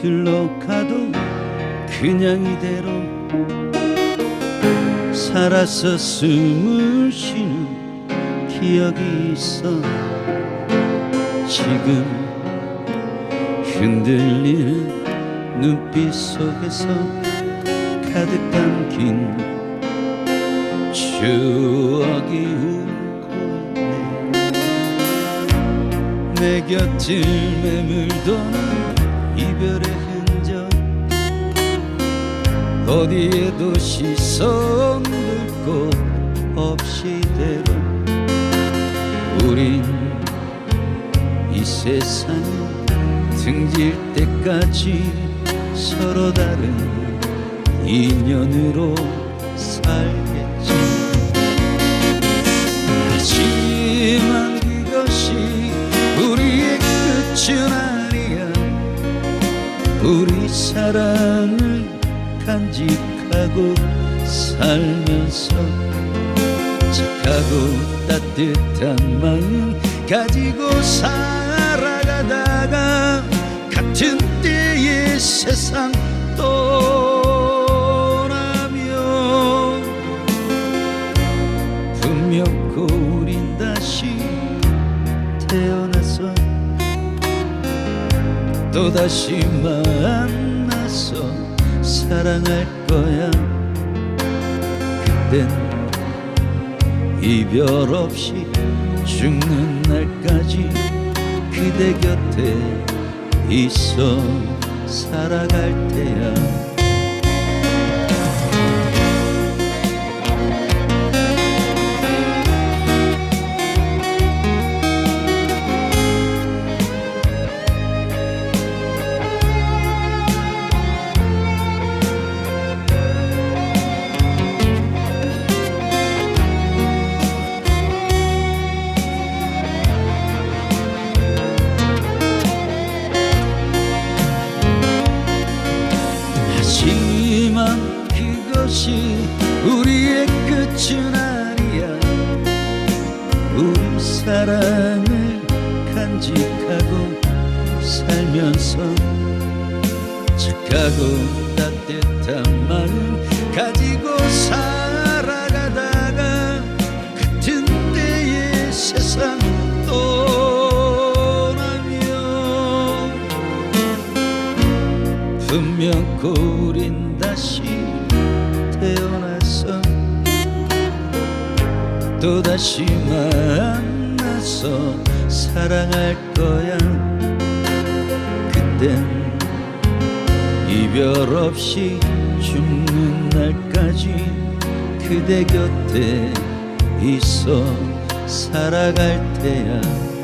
흘러가도 그냥 이대로 살아서 숨을 쉬는 기억이 있어. 지금 흔들리는 눈빛 속에서 가득 담긴 추억이 울 내 곁을 매물도는 이별의 흔적. 어디에도 시선 둘곳 없이 대로. 우린 이 세상 등질 때까지 서로 다른 인연으로 살 우리 사랑을 간직하고 살면서 착하고 따뜻한 마음 가지고 살아가다가 같은 때의 세상 떠나면 분명 우린 또다시 만나서 사랑할 거야. 그땐 이별 없이 죽는 날까지 그대 곁에 있어 살아갈 테야 것이 우리의 끝은 아니야. 우리 사랑을 간직하고 살면서 착하고 따뜻한 마음 가지고 살아가다가 같은 때의 세상 떠나면 분명 우린 또다시 만나서 사랑할 거야. 그땐 이별 없이 죽는 날까지 그대 곁에 있어 살아갈 테야